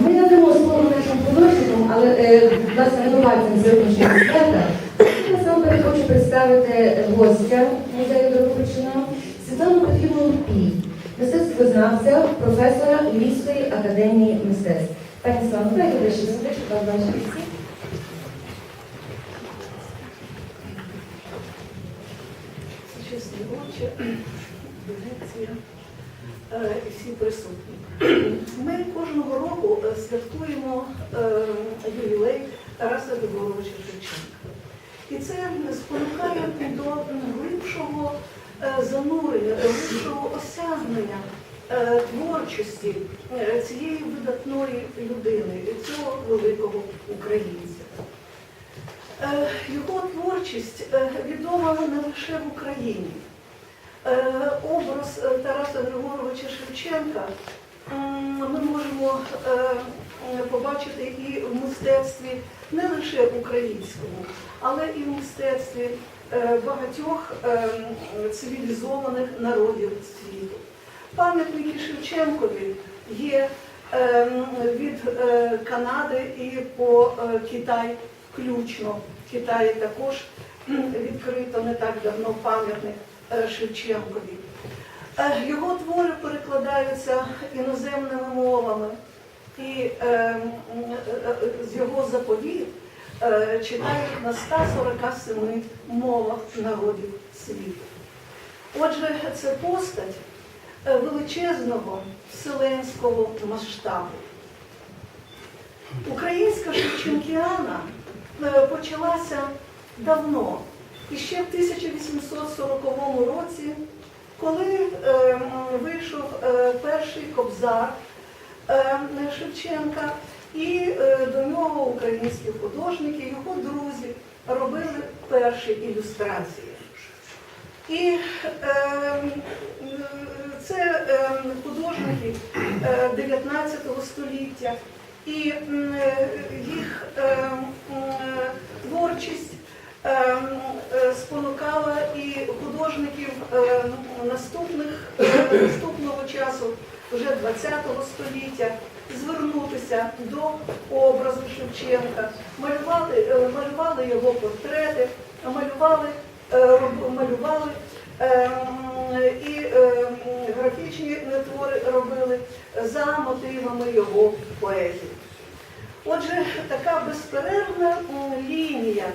Ми надамо слово нашим художникам, але е, власне винуватцям сьогоднішнього свята. Я насамперед хочу представити гостя музею Дорогобичина Світлану Петрівну Лупій, мистецтвознавця, професора Львівської академії мистецтв. Пані Світлано, дайте ближче сюди, щоб вас бачили всі. Чесні очі, дирекція і всі присутні. Ми кожного року е, святкуємо е, ювілей Тараса Григоровича Шевченка. І це спонукає до глибшого е, занурення, до глибшого осягнення е, творчості е, цієї видатної людини, цього великого українця. Е, Його творчість е, відома не лише в Україні. Е, Образ е, Шевченка ми можемо е, побачити і в мистецтві не лише українському, але і в мистецтві е, багатьох е, цивілізованих народів світу. Пам'ятники Шевченкові є від Канади і по Китай включно. В Китаї також відкрито не так давно пам'ятник Шевченкові. Е, Його твори перекладаються іноземними мовами, і е, е, з його заповіт е, читають на 147 мовах народів світу. Отже, це постать е, величезного вселенського масштабу. Українська Шевченкіана почалася давно, і ще в 1840 році, коли е, вийшов е, перший кобзар е, Шевченка, і е, до нього українські художники, його друзі робили перші ілюстрації. І е, це е, художники е, 19 століття, і е, їх е, е, творчість е, м, е, спонукала і художників е, наступних, е, наступного часу, вже 20 століття, звернутися до образу Шевченка, малювали, е, малювали його портрети, малювали, малювали і графічні твори робили за мотивами його поезії. Отже, така безперервна лінія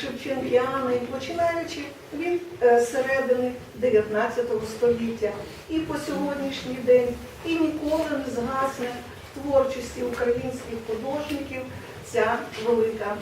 Шевченкіани, починаючи від е, середини 19 століття. І по сьогоднішній день, і ніколи не згасне в творчості українських художників ця велика